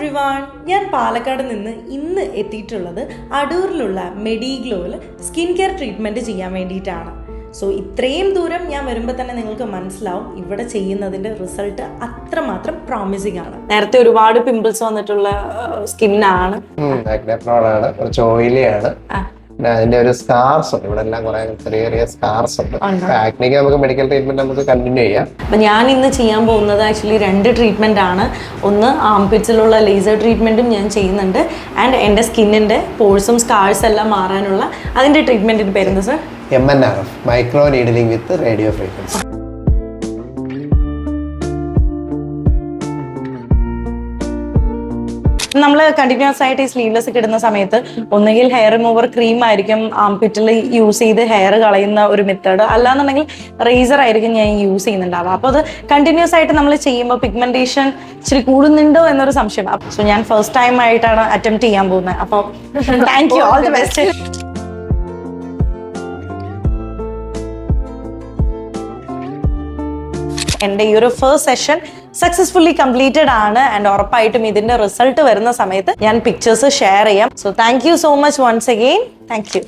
Everyone ഞാൻ പാലക്കാട് നിന്ന് ഇന്ന് എത്തിയിട്ടുള്ളത് അടൂരിലുള്ള മെഡിഗ്ലോയിൽ സ്കിൻ കെയർ ട്രീറ്റ്മെന്റ് ചെയ്യാൻ വേണ്ടിയിട്ടാണ്. സോ ഇത്രയും ദൂരം ഞാൻ വരുമ്പോൾ തന്നെ നിങ്ങൾക്ക് മനസ്സിലാവും ഇവിടെ ചെയ്യുന്നതിന്റെ റിസൾട്ട് അത്രമാത്രം പ്രോമിസിങ് ആണ്. നേരത്തെ ഒരുപാട് പിമ്പിൾസ് വന്നിട്ടുള്ള സ്കിന്നാണ്. ആക്നെ പ്രോൺ ആണ് കുറച്ച് ഓയിലി ആണ്. പിന്നെ അതിന്റെ ഒരു സ്കാർസ് ഉണ്ട്. ഇവിടെ എല്ലാം കുറെ ചെറിയ ചെറിയ സ്കാർസ് ഉണ്ട്. ആക്നിക്ക് നമുക്ക് മെഡിക്കൽ ട്രീറ്റ്മെന്റ് നമുക്ക് കണ്ടിന്യൂ ചെയ്യാം. അപ്പൊ ഞാൻ ഇന്ന് ചെയ്യാൻ പോകുന്നത് ആക്ച്വലി രണ്ട് ട്രീറ്റ്മെന്റ് ആണ്. ഒന്ന് ആംപിറ്റ്സിലുള്ള ലേസർ ട്രീറ്റ്മെന്റും ഞാൻ ചെയ്യുന്നുണ്ട്. ആൻഡ് എന്റെ സ്കിന്നിന്റെ പോഴ്സും സ്കാർസ് എല്ലാം മാറാനുള്ള അതിന്റെ ട്രീറ്റ്മെന്റിന്റെ പേരെന്താ sir M N R F micro needling with radio frequency നമ്മൾ കണ്ടിന്യൂസ് ആയിട്ട് ഈ സ്ലീവ്ലെസ് ഒക്കെ ഇടുന്ന സമയത്ത് ഒന്നുകിൽ ഹെയർ റിമൂവർ ക്രീം ആയിരിക്കും ആംപിറ്റിൽ യൂസ് ചെയ്ത് ഹെയർ കളയുന്ന ഒരു മെത്തേഡ് അല്ലാന്നുണ്ടെങ്കിൽ റേസർ ആയിരിക്കും ഞാൻ യൂസ് ചെയ്യുന്നുണ്ടാവുക. അപ്പോൾ അത് കണ്ടിന്യൂസ് ആയിട്ട് നമ്മൾ ചെയ്യുമ്പോൾ പിഗ്മെന്റേഷൻ ഇച്ചിരി കൂടുന്നുണ്ടോ എന്നൊരു സംശയം. സോ ഞാൻ ഫസ്റ്റ് ടൈം ആയിട്ടാണ് അറ്റംപ്റ്റ് ചെയ്യാൻ പോകുന്നത്. അപ്പോൾ thank you all the best എന്റെ ഈ ഒരു ഫസ്റ്റ് സെഷൻ സക്സസ്ഫുള്ളി കംപ്ലീറ്റഡ് ആണ്. ആൻഡ് ഉറപ്പായിട്ടും ഇതിന്റെ റിസൾട്ട് വരുന്ന സമയത്ത് ഞാൻ പിക്ചേഴ്സ് ഷെയർ ചെയ്യാം. So thank so much once again thank